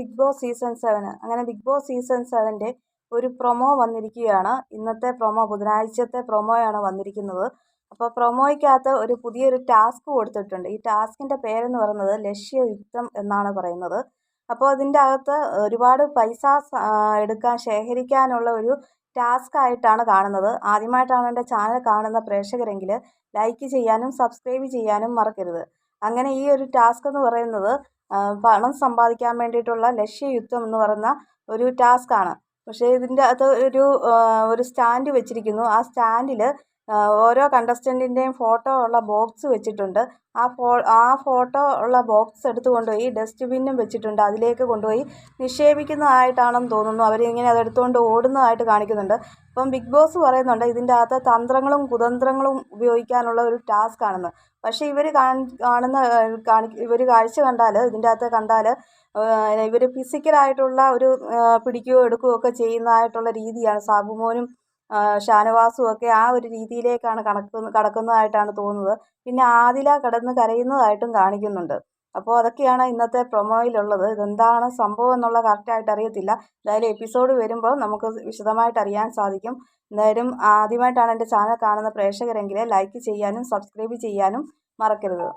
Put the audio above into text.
Big Boss season സെവന് അങ്ങനെ Bigg Boss season സെവന്റെ ഒരു പ്രൊമോ വന്നിരിക്കുകയാണ്. ഇന്നത്തെ പ്രൊമോ ബുധനാഴ്ചത്തെ പ്രൊമോയാണ് വന്നിരിക്കുന്നത്. അപ്പോൾ പ്രൊമോയ്ക്കകത്ത് ഒരു പുതിയൊരു ടാസ്ക് കൊടുത്തിട്ടുണ്ട്. ഈ ടാസ്കിന്റെ പേരെന്ന് പറയുന്നത് ലക്ഷ്യയുക്തം എന്നാണ് പറയുന്നത്. അപ്പോൾ അതിന്റെ അകത്ത് ഒരുപാട് പൈസ എടുക്കാൻ ശേഖരിക്കാനുള്ള ഒരു ടാസ്ക് ആയിട്ടാണ് കാണുന്നത്. ആദ്യമായിട്ടാണ് എന്റെ ചാനൽ കാണുന്ന പ്രേക്ഷകരെങ്കിൽ ലൈക്ക് ചെയ്യാനും സബ്സ്ക്രൈബ് ചെയ്യാനും മറക്കരുത്. അങ്ങനെ ഈ ഒരു ടാസ്ക് എന്ന് പറയുന്നത് പണം സമ്പാദിക്കാൻ വേണ്ടിയിട്ടുള്ള ലക്ഷ്യയുദ്ധം എന്ന് പറയുന്ന ഒരു ടാസ്ക്കാണ്. പക്ഷേ ഇതിന്റെ അകത്ത് ഒരു ഒരു സ്റ്റാൻഡ് വെച്ചിരിക്കുന്നു. ആ സ്റ്റാൻഡിൽ ഓരോ കണ്ടസ്റ്റന്റിന്റെയും ഫോട്ടോ ഉള്ള ബോക്സ് വെച്ചിട്ടുണ്ട്. ആ ഫോ ആ ഫോട്ടോ ഉള്ള ബോക്സ് എടുത്ത് കൊണ്ടുപോയി ഡസ്റ്റ്ബിന്നും വെച്ചിട്ടുണ്ട്. അതിലേക്ക് കൊണ്ടുപോയി നിക്ഷേപിക്കുന്നതായിട്ടാണെന്ന് തോന്നുന്നു. അവരിങ്ങനെ അതെടുത്തുകൊണ്ട് ഓടുന്നതായിട്ട് കാണിക്കുന്നുണ്ട്. അപ്പം ബിഗ് ബോസ് പറയുന്നുണ്ട് ഇതിന്റെ അകത്ത് തന്ത്രങ്ങളും കുതന്ത്രങ്ങളും ഉപയോഗിക്കാനുള്ള ഒരു ടാസ്ക് ആണെന്ന്. പക്ഷേ ഇവർ കാണുന്ന കാണി ഇവർ കാഴ്ച കണ്ടാൽ ഇതിന്റെ അകത്ത് കണ്ടാൽ ഇവർ ഫിസിക്കലായിട്ടുള്ള ഒരു പിടിക്കുകയോ എടുക്കുകയോ ഒക്കെ ചെയ്യുന്നതായിട്ടുള്ള രീതിയാണ്. സാബുമോനും ഷാനവാസും ഒക്കെ ആ ഒരു രീതിയിലേക്കാണ് കണക്കുന്ന കടക്കുന്നതായിട്ടാണ് തോന്നുന്നത്. പിന്നെ ആദില കിടന്ന് കരയുന്നതായിട്ടും കാണിക്കുന്നുണ്ട്. അപ്പോൾ അതൊക്കെയാണ് ഇന്നത്തെ പ്രൊമോയിലുള്ളത്. ഇതെന്താണ് സംഭവം എന്നുള്ള കറക്റ്റായിട്ട് അറിയത്തില്ല. എന്തായാലും എപ്പിസോഡ് വരുമ്പോൾ നമുക്ക് വിശദമായിട്ട് അറിയാൻ സാധിക്കും. എന്തായാലും ആദ്യമായിട്ടാണ് എന്റെ ചാനൽ കാണുന്ന പ്രേക്ഷകരെങ്കിൽ ലൈക്ക് ചെയ്യാനും സബ്സ്ക്രൈബ് ചെയ്യാനും മറക്കരുത്.